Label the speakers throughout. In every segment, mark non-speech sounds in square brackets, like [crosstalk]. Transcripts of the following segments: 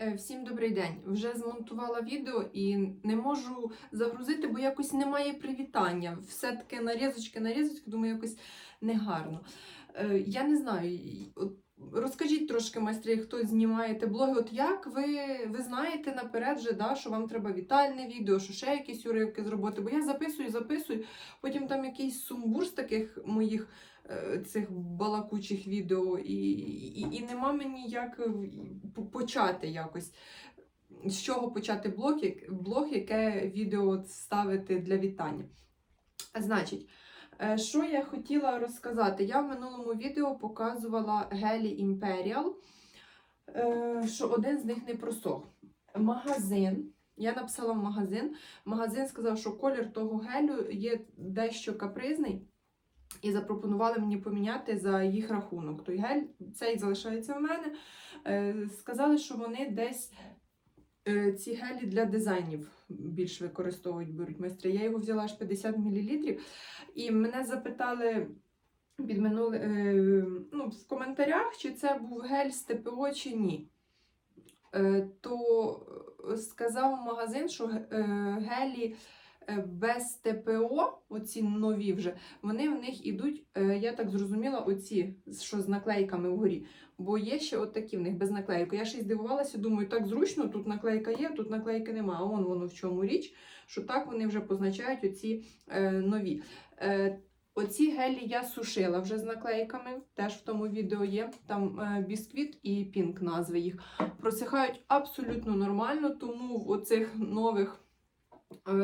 Speaker 1: Е, Всім добрий день. Вже змонтувала відео і не можу загрузити, бо якось немає привітання. Все таке нарізочки, нарізочки, думаю, якось негарно. Е, Я не знаю. Розкажіть трошки, майстри, хто знімаєте блоги. От як ви, ви знаєте наперед, вже, да, що вам треба вітальне відео, що ще якісь уривки з роботи? Бо я записую, записую, потім там якийсь сумбур з таких моїх е, цих балакучих відео, і, і, і нема мені як почати якось. З чого почати блог, блог, яке відео ставити для вітання. Значить, що я хотіла розказати? Я в минулому відео показувала гелі Imperial, е, що один з них не просох. Магазин. Я написала в магазин. Магазин сказав, що колір того гелю є дещо капризний. І запропонували мені поміняти за їх рахунок. Той гель цей залишається в мене. Е, Сказали, що вони десь е, ці гелі для дизайнів більш використовують, беруть майстри. Я його взяла аж 50 мл. І мене запитали під минули, е, ну, в коментарях, чи це був гель з ТПО чи ні. Е, То е, сказав магазин, що е, гелі е, без ТПО, оці нові вже, вони в них ідуть, е, я так зрозуміла, оці, що з наклейками вгорі. Бо є ще от такі в них без наклейок. Я ще й здивувалася, думаю, так зручно, тут наклейка є, тут наклейки немає. А вон воно в чому річ, що так вони вже позначають оці е, нові. Е, Оці гелі я сушила вже з наклейками, теж в тому відео є. Там е, бісквіт і пінк назви їх. Просихають абсолютно нормально, тому в оцих нових е,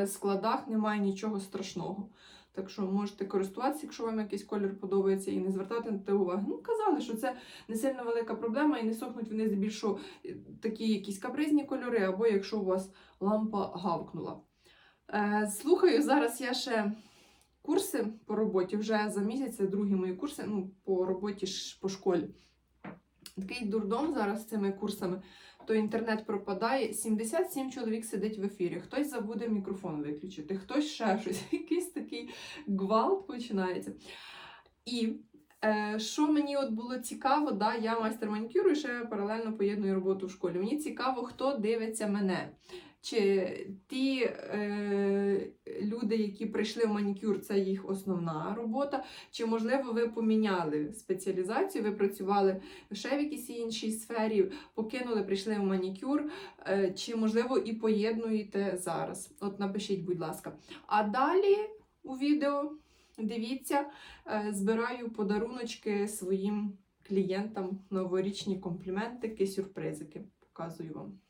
Speaker 1: складах немає нічого страшного. Так що можете користуватися, якщо вам якийсь колір подобається, і не звертати на те уваги. Ну, казали, що це не сильно велика проблема, і не сохнуть вони здебільшого е, такі якісь капризні кольори, або якщо у вас лампа гавкнула. Е, слухаю, зараз я ще курси по роботі, вже за місяць це другі мої курси ну, по роботі по школі. Такий дурдом зараз з цими курсами, то інтернет пропадає. 77 чоловік сидить в ефірі. Хтось забуде мікрофон виключити, хтось ще щось, [laughs] якийсь такий гвалт починається. І е, що мені от було цікаво, да, я майстер манікюру і ще паралельно поєдную роботу в школі. Мені цікаво, хто дивиться мене. Чи ті е, люди, які прийшли в манікюр, це їх основна робота, чи, можливо, ви поміняли спеціалізацію, ви працювали ще в якійсь іншій сфері, покинули, прийшли в манікюр, е, чи, можливо, і поєднуєте зараз. От напишіть, будь ласка. А далі у відео дивіться, е, збираю подаруночки своїм клієнтам, новорічні компліментики, сюрпризики. Показую вам.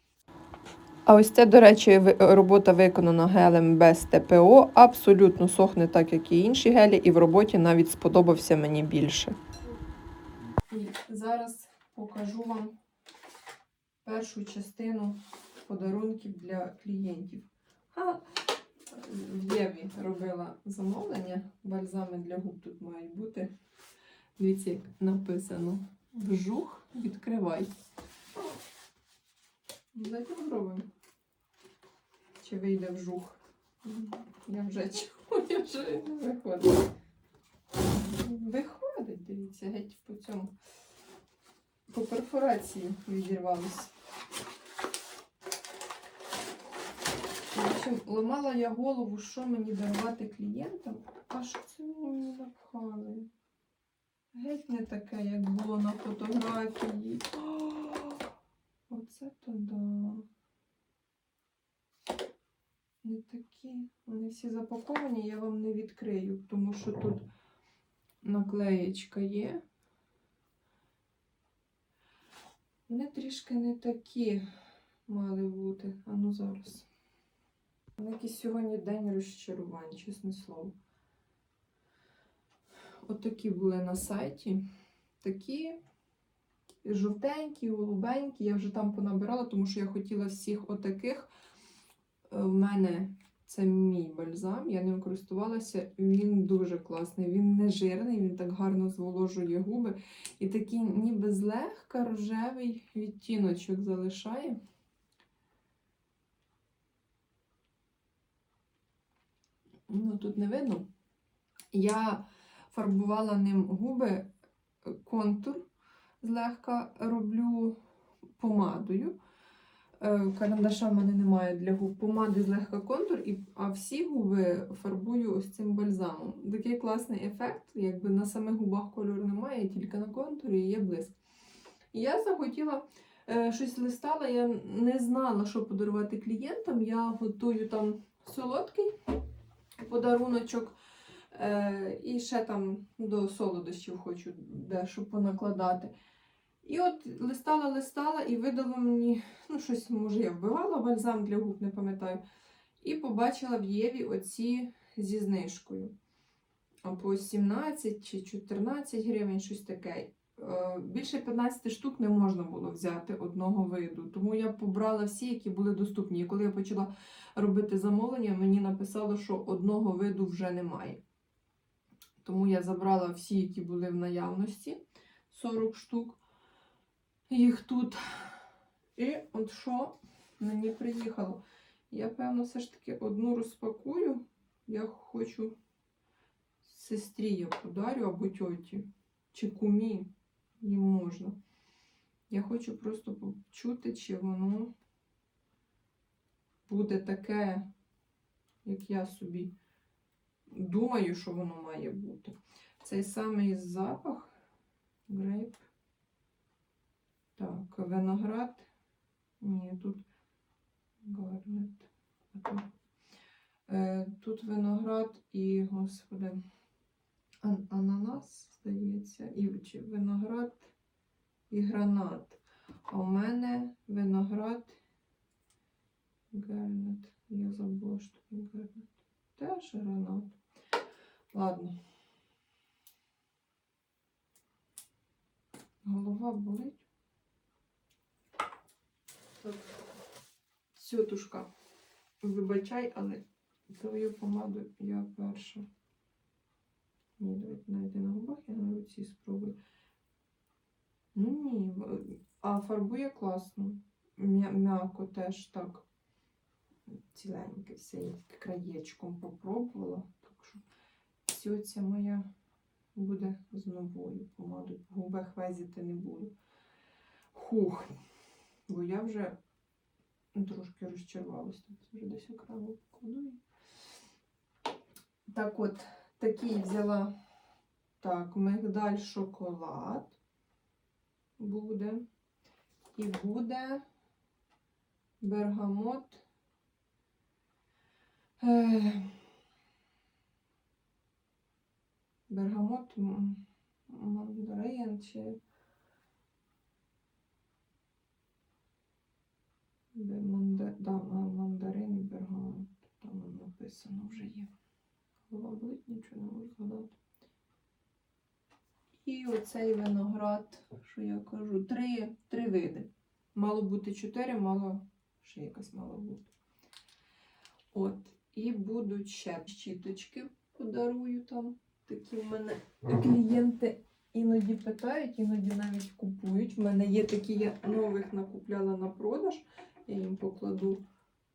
Speaker 1: А ось це, до речі, робота виконана гелем без ТПО. Абсолютно сохне так, як і інші гелі, і в роботі навіть сподобався мені більше. І зараз покажу вам першу частину подарунків для клієнтів. А, в Єві робила замовлення. Бальзами для губ тут мають бути. Дивіться, як написано. Вжух, відкривай. Давайте спробуємо. Чи вийде вжух? Я вже чую, я вже не виходить. Виходить, дивіться, геть по цьому. По перфорації відірвалось. В общем, ламала я голову, що мені дарувати клієнтам. А що це мені напхали? Геть не таке, як було на фотографії. О, Оце то да. Не такі. Вони всі запаковані, я вам не відкрию, тому що тут наклеєчка є. Вони трішки не такі мали бути. А ну зараз. Якийсь сьогодні день розчарувань, чесне слово. Отакі були на сайті. Такі жовтенькі, голубенькі. Я вже там понабирала, тому що я хотіла всіх отаких. Е, В мене це мій бальзам, я ним користувалася. Він дуже класний, він не жирний, він так гарно зволожує губи. І такий ніби злегка рожевий відтіночок залишає. Ну, тут не видно. Я фарбувала ним губи, е, контур злегка роблю помадою. Е, Карандаша в мене немає для губ. Помади з легка контур, і, а всі губи фарбую ось цим бальзамом. Такий класний ефект, якби на самих губах кольору немає, тільки на контурі є блиск. Я захотіла е, щось листала, я не знала, що подарувати клієнтам. Я готую там солодкий подаруночок. Е, і ще там до солодощів хочу дещо понакладати. І от листала, листала і видало мені, ну, щось, може, я вбивала бальзам для губ, не пам'ятаю. І побачила в Єві оці зі знижкою. По 17 чи 14 гривень, щось таке. Е, Більше 15 штук не можна було взяти одного виду. Тому я побрала всі, які були доступні. І коли я почала робити замовлення, мені написало, що одного виду вже немає. Тому я забрала всі, які були в наявності 40 штук. Їх тут. І от що мені приїхало. Я, певно, все ж таки одну розпакую. Я хочу сестрі я подарю або тьоті, чи кумі їм можна. Я хочу просто почути, чи воно буде таке, як я собі думаю, що воно має бути. Цей самий запах грейп. Так, виноград. Ні, тут гарнет. Тут, е, виноград і, господи, ананас, здається, і виноград і гранат. А у мене виноград гарнет. Я забула, що таке гарнет. Теж гранат. Ладно. Голова болить. Сьотушка. Вибачай, але твою помаду я перша. Ні, давайте навіть на губах, я на руці спробую. Ну ні, а фарбує класно. М'яко теж так. Ціленьке все, краєчком попробувала. Так що все ця моя буде з новою помадою. По губах везіти не буду. Хух. Бо я вже трошки розчарувалася. Це вже десь окремо покладу. Так от, такий взяла так, мигдаль шоколад буде. І буде бергамот. Е, бергамот мандарин чи Де да, ма- мандарин і бергамот. Там написано вже є. Голова нічого не можу згадати. І оцей виноград, що я кажу, три, три види. Мало бути чотири, мало ще якась мала бути. От. І будуть ще щіточки подарую там. Такі в мене клієнти іноді питають, іноді навіть купують. В мене є такі, я нових накупляла на продаж. Я їм покладу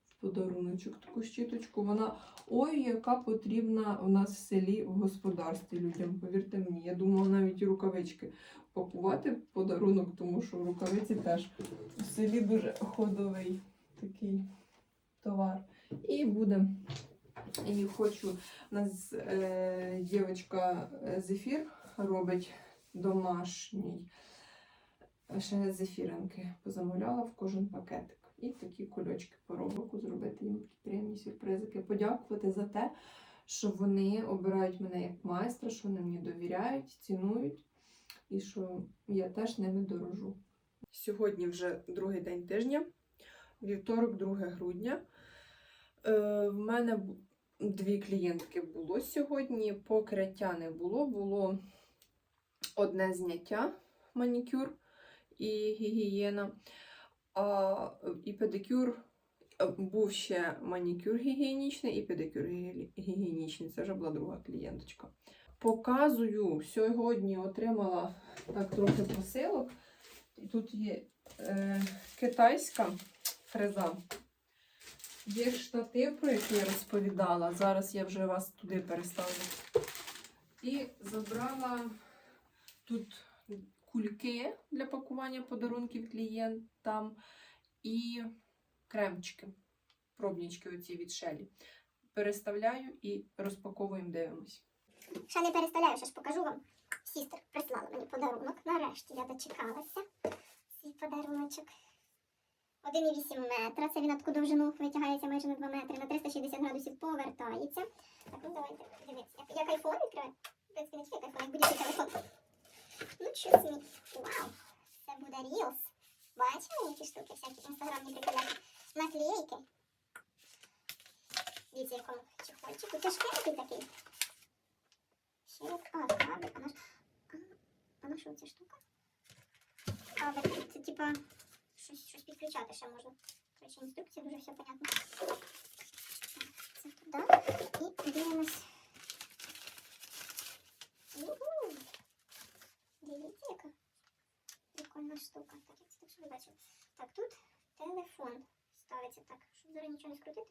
Speaker 1: в подаруночок таку щіточку. Вона ой, яка потрібна у нас в селі в господарстві людям. Повірте мені, я думала навіть рукавички пакувати в подарунок, тому що рукавиці теж в селі дуже ходовий такий товар. І буде. І хочу, у нас е, дівчинка е, зефір робить домашній. Ще зефіринки позамовляла в кожен пакетик. І такі кульочки поробок зробити їм приємні сюрпризики. Подякувати за те, що вони обирають мене як майстра, що вони мені довіряють, цінують і що я теж ними дорожу. Сьогодні вже другий день тижня, вівторок, 2 грудня. Е, в мене дві клієнтки було сьогодні. Покриття не було, було одне зняття манікюр і гігієна. А, і педикюр був ще манікюр гігієнічний і педикюр гігієнічний. Це вже була друга клієнточка. Показую, сьогодні отримала так трохи посилок. І тут є е, китайська фреза. Є штатив, про який я розповідала. Зараз я вже вас туди переставлю. І забрала тут кульки для пакування подарунків клієнтам і кремчики, пробнічки оці від шелі. Переставляю і розпаковуємо, дивимось.
Speaker 2: Ще не переставляю, ще ж покажу вам. Сістер прислала мені подарунок. Нарешті я дочекалася. Цей подаруночок. 1,8 метра. Це він на таку довжину витягається майже на 2 метри, на 360 градусів повертається. Так, ну давайте дивіться. Як, як айфон відкриває. В не тільки як будь-який телефон. Ну, щось мені. Вау! Це буде Reels. Бачили які штуки всякі інстаграмні приколяки? Наклейки. Дивіться, якому чехольчику. Тяжкенький такий. Ще от, а, кабель, а наш, а, а на що ця штука? Кабель, це типа щось, щось підключати ще можна. Короче, інструкція дуже все понятно. Так, Це туди. І дивимось. Юху! Дивіться, яка прикольна штука. Так, як це так, що ви. Так, тут телефон ставиться так, щоб зараз нічого не скрутити.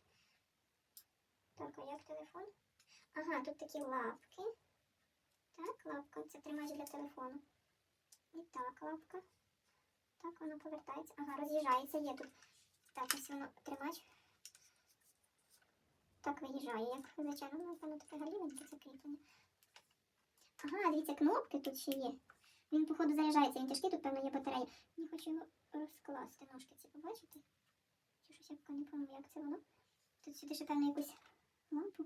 Speaker 2: Так, а як телефон? Ага, тут такі лапки. Так, лапка, це тримач для телефону. І так, лапка. Так, воно повертається. Ага, роз'їжджається, є тут. Так, ось воно тримач. Так виїжджає, як звичайно, напевно, таке галівеньке закріплення. Ага, дивіться, кнопки тут ще є. Він, походу, заряджається, він тяжкий, тут, певно, є батарея. Я хочу його розкласти, ножки ці побачите. Чи щось я поки не пам'ятаю, як це воно. Тут сюди ще, певно, якусь лампу.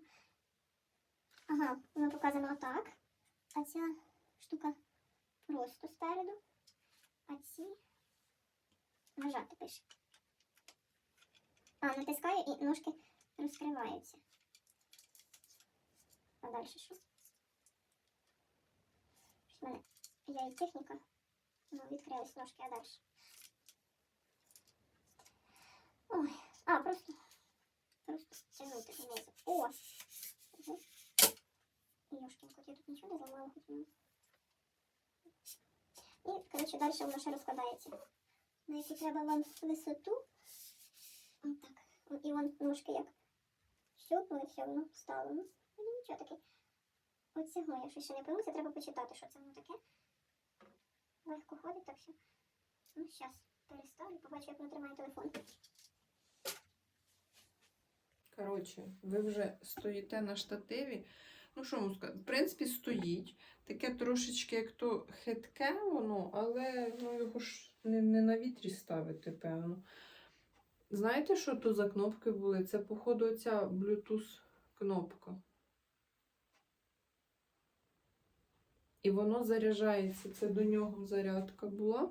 Speaker 2: Ага, воно показано отак. А ця штука просто спереду. А ці нажати пише. А, натискаю і ножки розкриваються. А далі що? В мене я і техніка. Ну, відкрились ножки, а далі. Ой, а, просто. Просто тягнути знизу. О! Угу. Ёшкин кот, я тут нічого не зламала, воно. І, коротше, далі воно ще розкладається. На яку треба вам висоту. Отак. О, І вон ножки як щупнули, все воно стало. Ну, ну, нічого таке. От цього я щось ще не пойму, це треба почитати, що це воно таке. Легко ходить, так все. Ну, зараз переставлю, побачу, як воно тримає телефон.
Speaker 1: Коротше, ви вже стоїте на штативі. Ну, що можу сказати? В принципі, стоїть. Таке трошечки, як то хитке воно, але ну, його ж не, не на вітрі ставити, певно. Знаєте, що то за кнопки були? Це, походу, оця Bluetooth кнопка. І воно заряджається. Це до нього зарядка була.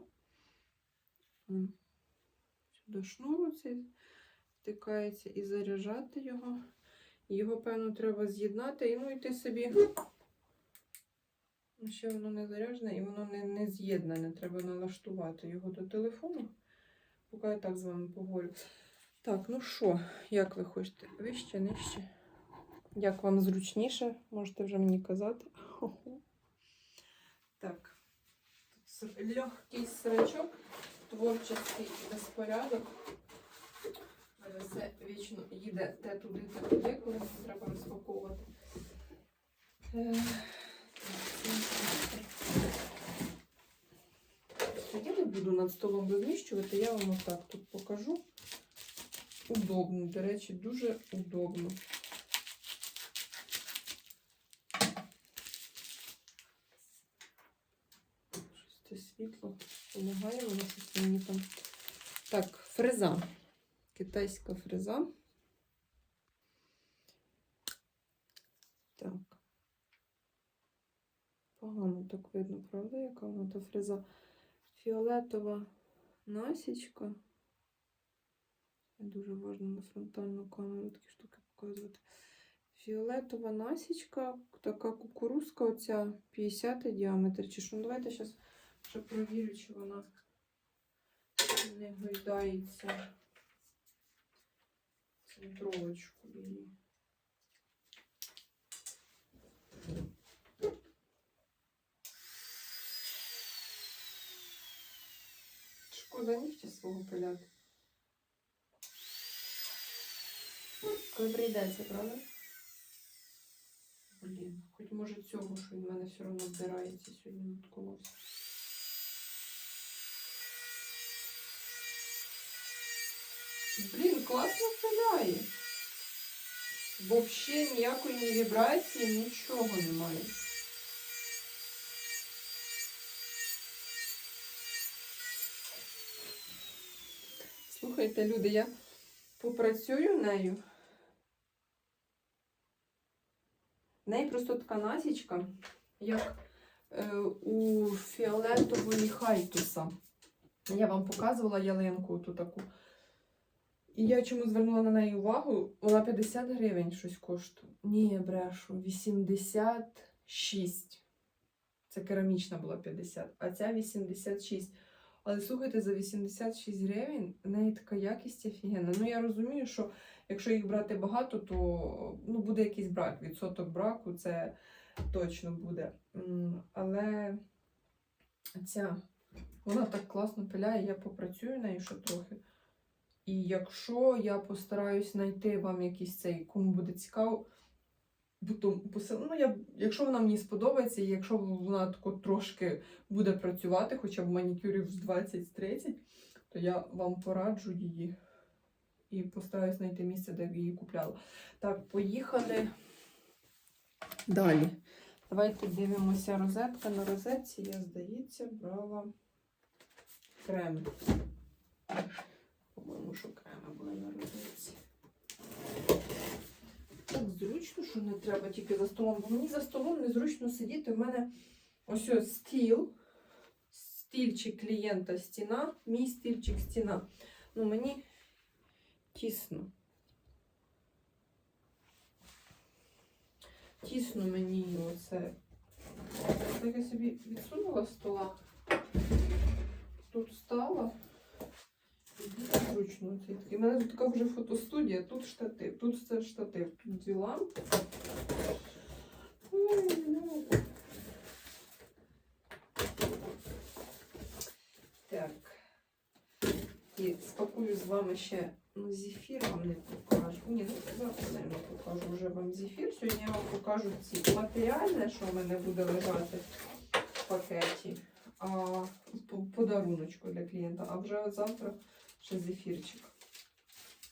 Speaker 1: М. Сюди шнур цей втикається і заряджати його. Його, певно, треба з'єднати і ну йти собі. Ну, Ще воно не заряджене і воно не, не з'єднане. Треба налаштувати його до телефону. Поки я так з вами поговорю. Так, ну що, як ви хочете? Вище, нижче? Як вам зручніше, можете вже мені казати. Хо-хо. Так. Тут легкий свечок, творчий безпорядок. Мене все вічно їде те туди, те туди, коли це треба розпаковувати. Так, Я не буду над столом розміщувати, я вам отак тут покажу. Удобно, до речі, дуже удобно. Щось це світло допомагає, воно щось мені там. Так, фреза. Китайська фреза. Так. Погано так видно, правда, яка вона та фреза? Фіолетова насічка. Дуже важливо на фронтальну камеру такі штуки показувати. Фіолетова насічка, така кукурузка, оця 50 діаметр. Чи що? Ну, давайте зараз ще провірю, чи вона не гойдається. Центровочку її. Шкода нігті свого пиляти. Коли прийдеться, правда? Блін, хоч може цього, що він в мене все одно вдирається сьогодні надколовся. Блін, класно пиляє. Взагалі ніякої ні вібрації, нічого немає. Слухайте, люди, я попрацюю нею. В неї просто така насічка, як е, у фіолетової хайтуса. Я вам показувала ялинку ту таку. І я чому звернула на неї увагу, вона 50 гривень щось коштує. Ні, я брешу, 86. Це керамічна була 50, а ця 86. Але слухайте, за 86 гривень в неї така якість офігенна. Ну я розумію, що якщо їх брати багато, то ну, буде якийсь брак. Відсоток браку це точно буде. Але ця вона так класно пиляє, я попрацюю нею ще трохи. І якщо я постараюсь знайти вам якийсь цей, кому буде цікаво, ну, я... якщо вона мені сподобається, і якщо вона тако трошки буде працювати, хоча б манікюрів з 20-30, то я вам пораджу її і постараюсь знайти місце, де б її купляла. Так, поїхали далі. Давайте дивимося розетка. На розетці я, здається, брала крем. По-моєму, креми були на розетці. Так зручно, що не треба тільки за столом. Бо мені за столом незручно сидіти. У мене ось ось стіл, стільчик клієнта стіна, мій стільчик стіна. Ну, мені тісно. Тісно мені оце. Так я собі відсунула стола. Тут стала. І дуже зручно. У мене тут така вже фотостудія, тут штатив, тут все штатив, тут дві лампи. Ой, ну. Так. І спакую з вами ще ну, зефір вам не покажу. Ні, ну не покажу вже вам зефір. Сьогодні я вам покажу ці матеріальне, що в мене буде лежати в пакеті. А подаруночку для клієнта. А вже завтра ще зефірчик.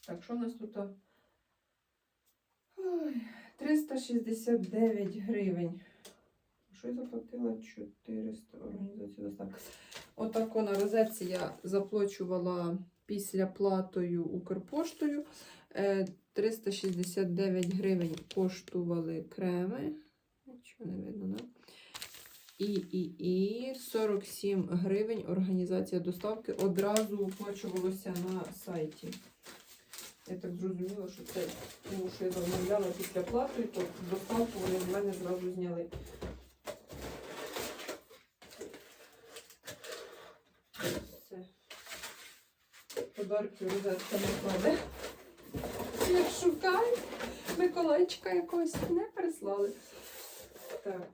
Speaker 1: Так, що у нас тут? Ой, 369 гривень. Що я заплатила? 400 організацію доставки. Отако на розетці я заплачувала після платою Укрпоштою. Е, 369 гривень коштували креми. Нічого не видно, да? І, і, і 47 гривень організація доставки одразу оплачувалося на сайті. Я так зрозуміла, що це, тому що я замовляла після плати, то доставку вони в мене зразу зняли. Все. Подарки розетка не кладе. Як шукаю, Миколайчика якогось не прислали. Так, так,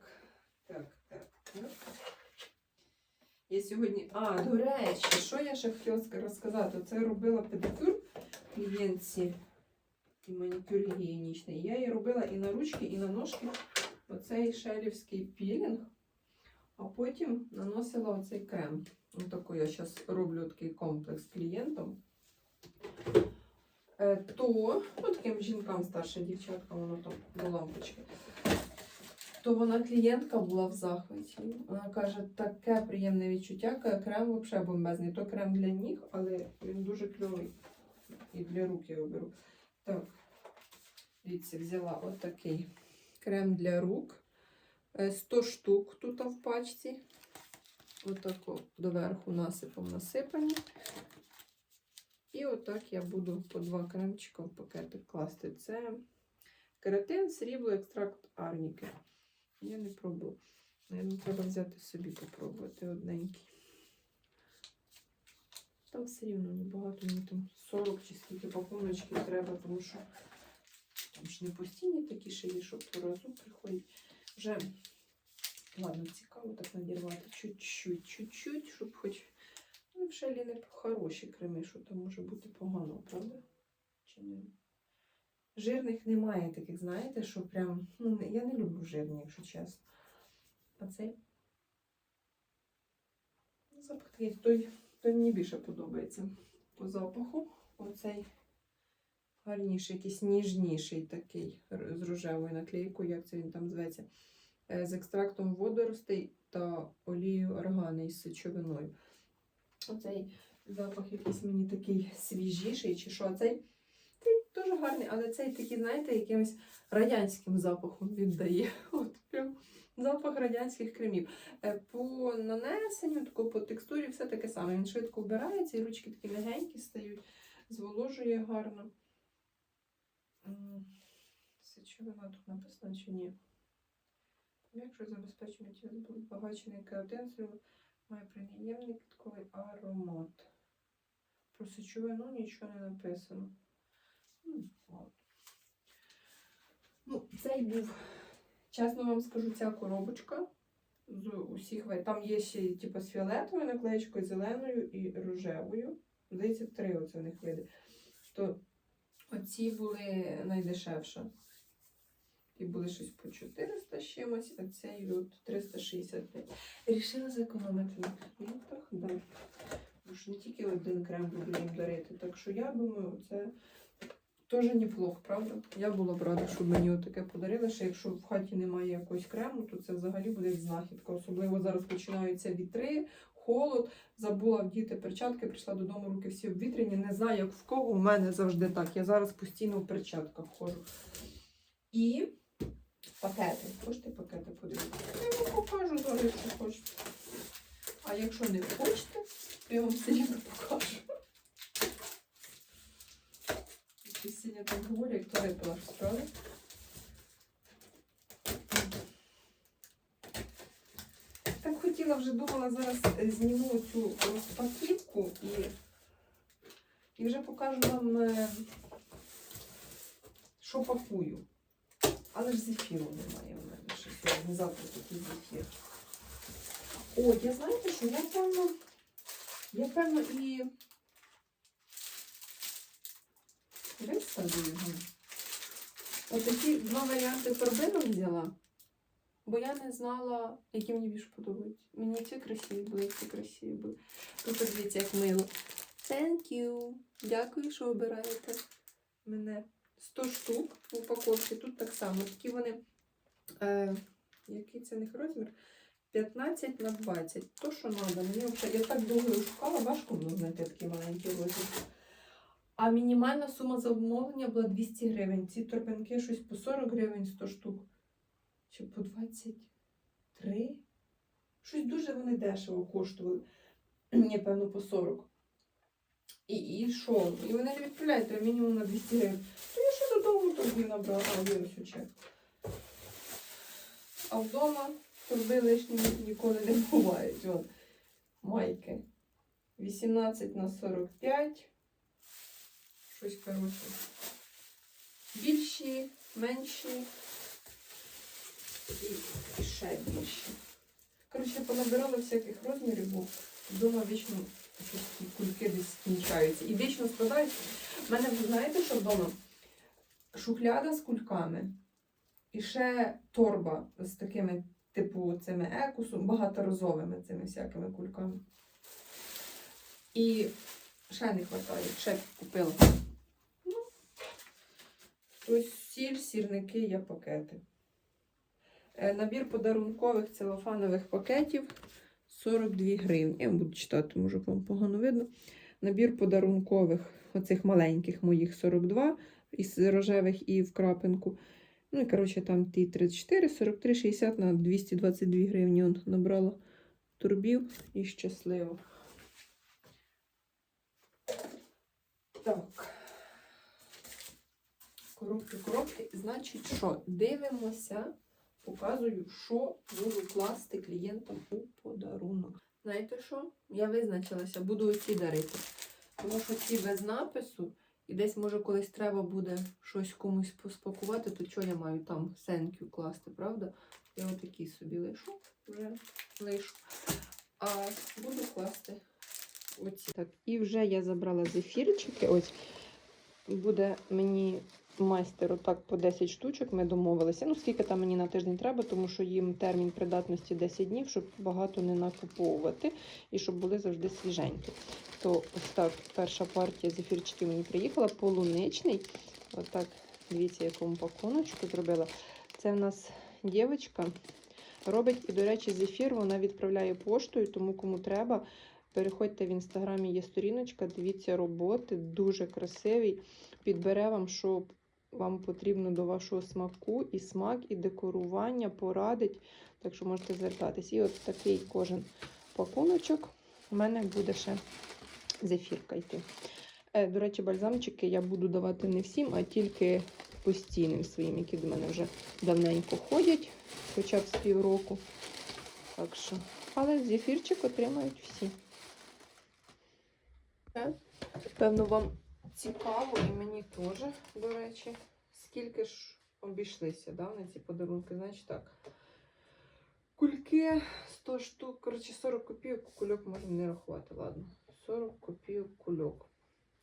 Speaker 1: так, так. Я сьогодні. А, до речі, що я ще хотіла розказати? Це робила педикюр клієнтці і манікюр гігієнічний. Я її робила і на ручки, і на ножки. Оцей шелівський пілінг, а потім наносила оцей крем. Отаку я зараз роблю такий комплекс клієнтам. Е, То, ну таким жінкам старшим дівчаткам, воно там до лампочки. То вона клієнтка була в захваті. Вона каже, таке приємне відчуття, крем взагалі бомбезний. То крем для ніг, але він дуже кльовий. І для рук я його беру. Так, дивіться, взяла отакий крем для рук. Е, 100 штук тут в пачці. Отако доверху насипом насипані. І отак я буду по два кремчика в пакетик класти. Це кератин, срібло, екстракт арніки. Я не пробую. Наверно, треба взяти собі попробувати одненький. Там все рівно небагато, мені там 40 чи скільки пакуночків треба, тому що там ж не постійні такі є, що по разу приходять. Вже ладно, цікаво так надірвати чуть-чуть, чуть-чуть, щоб хоч ну, в шелі не хороші креми, що там може бути погано, правда? Чи ні? Жирних немає таких, знаєте, що прям. Ну, я не люблю жирні, якщо чесно. А цей запах такий, той, той мені більше подобається по запаху. Оцей гарніший, якийсь ніжніший такий з рожевою наклейкою, як це він там зветься. Е, З екстрактом водоростей та олією органи із сечовиною. Оцей запах якийсь мені такий свіжіший, чи що. Цей, цей дуже гарний, але цей такий, знаєте, якимось радянським запахом віддає. [laughs] От прям запах радянських кремів. Е, По нанесенню, тако по текстурі все таке саме. Він швидко вбирається, і ручки такі легенькі стають, зволожує гарно. Сечовина тут написано чи ні? Якщо забезпечує тіло збагачений кератин, має приємний квітковий аромат. Про сечовину нічого не написано. Ну. Ну, цей був, чесно вам скажу, ця коробочка з усіх. Там є ще типу, з фіолетовою наклеєчкою, зеленою і рожевою. Здається, три оце в них види. То оці були найдешевше. І були щось по 400 з чимось, а цей от 365. Рішила зекономити на клієнтах, да. Тому що не тільки один крем буду їм дарити. Так що я думаю, це теж неплохо, правда? Я була б рада, щоб мені таке подарили. Ще якщо в хаті немає якогось крему, то це взагалі буде знахідка. Особливо зараз починаються вітри, холод. Забула вдіти перчатки, прийшла додому, руки всі обвітряні. Не знаю, як в кого у мене завжди так. Я зараз постійно в перчатках ходжу. І пакети. Хочете пакети подивитися? Я вам покажу зараз, якщо хочете. А якщо не хочете, то я вам сьогодні покажу. Ти сьогодні так говорю, як то випила, правда? Так хотіла вже думала, зараз е, зніму цю розпаківку і, і вже покажу вам, е, що пакую. Але ж зефіру немає в мене ще сьогодні. Завтра такий зефір. О, я знаєте, що я певно, я певно і виставлю його. Отакі два варіанти торбинок взяла, бо я не знала, які мені більше подобаються. Мені ці красиві були, ці красиві були. Тут подивіться, як мило. Thank you. Дякую, що обираєте мене. 100 штук в упаковці. Тут так само. Такі вони. Е, який це них розмір? 15 на 20. То, що треба. Я так довго шукала, важко було знайти такий маленький розмір. А мінімальна сума замовлення була 200 гривень. Ці торбинки щось по 40 гривень 100 штук. Чи по 23? Щось дуже вони дешево коштували. Ні, певно, по 40. І, і що? І вони не відправляють треба мінімум на 200 гривень. То я ще додому торбів набрала, а ось чек. А вдома торби лишні ніколи не бувають. Майки. 18 на 45. Щось коротше. Більші, менші і, ще більші. Коротше, понабирала всяких розмірів, бо вдома вічно щось ті кульки десь скінчаються. І вічно складаються. У мене, ви знаєте, що вдома? Шухляда з кульками. І ще торба з такими, типу, цими екусом, багаторазовими цими всякими кульками. І ще не вистачає, ще купила. Ось сіль, сірники є пакети. Е, Набір подарункових целофанових пакетів 42 гривні. Я буду читати, може вам погано видно. Набір подарункових, оцих маленьких моїх 42 із рожевих і в крапинку. Ну і, коротше, там ті 34, 43, 60 на 222 гривні он набрала турбів і щасливо. Так. Коробки, коробки. Значить, що? Дивимося, показую, що буду класти клієнтам у подарунок. Знаєте що? Я визначилася, буду оці дарити. Тому що ці без напису, і десь, може, колись треба буде щось комусь поспакувати, то що я маю там сенкю класти, правда? Я отакі собі лишу, вже лишу. А буду класти оці. Так, і вже я забрала зефірчики. Ось буде мені майстер отак по 10 штучок. Ми домовилися. Ну, скільки там мені на тиждень треба, тому що їм термін придатності 10 днів, щоб багато не накуповувати і щоб були завжди свіженькі. То ось так перша партія зефірчиків мені приїхала, полуничний. Отак, дивіться, якому пакуночку зробила. Це в нас дівчинка робить, і, до речі, зефір вона відправляє поштою, тому кому треба, переходьте в інстаграмі, є сторіночка, дивіться роботи, дуже красивий. Підбере вам, що вам потрібно до вашого смаку, і смак, і декорування, порадить. Так що можете звертатись. І от такий кожен пакуночок. У мене буде ще зефірка йти. Е, До речі, бальзамчики я буду давати не всім, а тільки постійним своїм, які до мене вже давненько ходять, хоча б з півроку. Так що, але зефірчик отримають всі. Певно, вам цікаво і мені теж, до речі, скільки ж обійшлися да, на ці подарунки. Значить так. Кульки 100 штук, коротше, 40 копійок кульок можна не рахувати, ладно. 40 копійок кульок.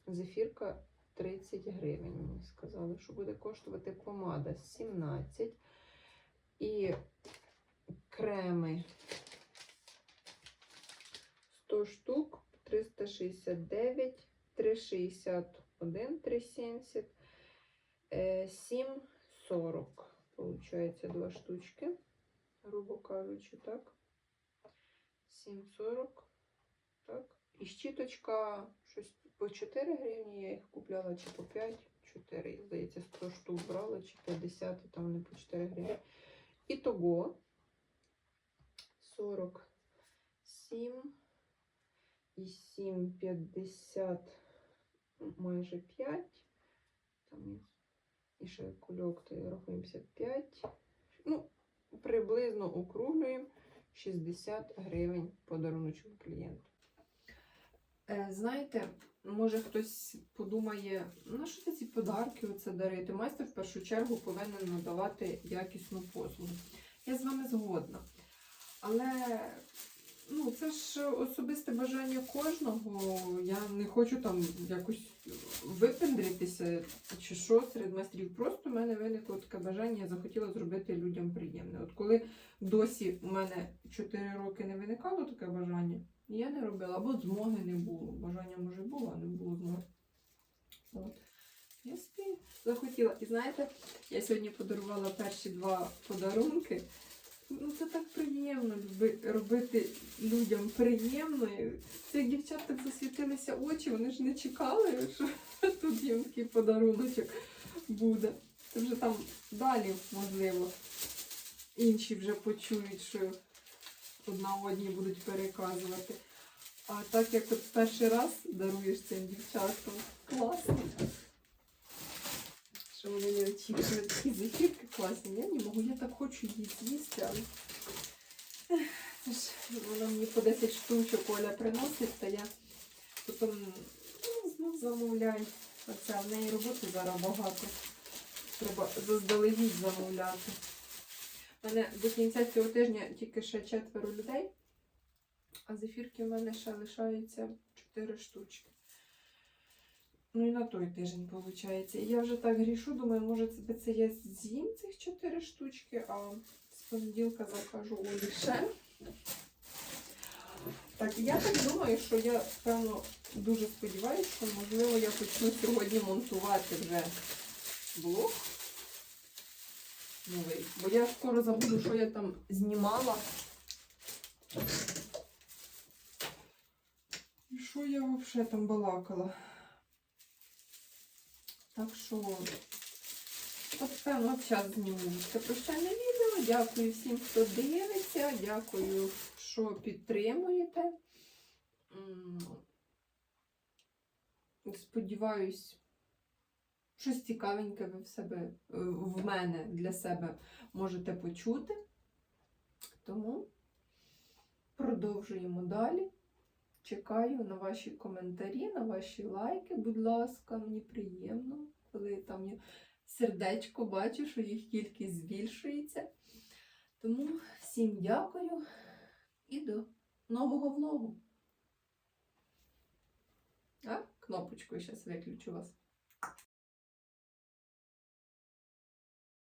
Speaker 1: Зефірка 30 гривень. Мені сказали, що буде коштувати помада 17. І креми 100 штук 369, 361, 370, е, 7,40. Получається два штучки, грубо кажучи, так. 7,40. Так. І щіточка щось по 4 гривні, я їх купляла чи по 5, 4, здається, 100 штук брала, чи 50, і там вони по 4 гривні. І того 47 і 7, 50, майже 5. Там і ще кульок, то рахуємося 5. Ну, приблизно округлюємо 60 гривень подаруночок клієнту. Е, знаєте, може хтось подумає, ну що ти ці подарки оце дарити? Майстер в першу чергу повинен надавати якісну послугу. Я з вами згодна. Але ну, це ж особисте бажання кожного. Я не хочу там якось випендритися чи що серед майстрів. Просто в мене виникло таке бажання, я захотіла зробити людям приємне. От коли досі у мене 4 роки не виникало таке бажання, я не робила, або змоги не було. Бажання може було, а не було змоги. От. Я собі захотіла. І знаєте, я сьогодні подарувала перші два подарунки. Ну, це так приємно робити людям приємно. Цих дівчат засвітилися очі, вони ж не чекали, що [laughs] тут їм такий подаруночок буде. Це вже там далі, можливо, інші вже почують, що одна одній будуть переказувати. А так як от перший раз даруєш цим дівчаткам, класно. Що вони не очікують такі зефірки класні. Я не можу, я так хочу її з'їсти, але вона мені по 10 штучок Оля приносить, та я потім ну, знов замовляю. Оце в неї роботи зараз багато. Треба заздалегідь замовляти. У мене до кінця цього тижня тільки ще четверо людей, а зефірки в мене ще лишається 4 штучки. Ну і на той тиждень виходить. І я вже так грішу, думаю, може це, я з'їм цих 4 штучки, а з понеділка закажу ще. Так, я так думаю, що я, певно, дуже сподіваюся, що, можливо, я почну сьогодні монтувати вже блог новий. Бо я скоро забуду, що я там знімала. І що я взагалі там балакала? Так що, от певно, час зніму це прощальне відео. Дякую всім, хто дивиться. Дякую, що підтримуєте. Сподіваюсь, щось цікавеньке ви в себе, е, в мене для себе можете почути. Тому продовжуємо далі. Чекаю на ваші коментарі, на ваші лайки. Будь ласка, мені приємно, коли там сердечко бачу, що їх кількість збільшується. Тому всім дякую і до нового влогу. А, кнопочкою зараз виключу вас.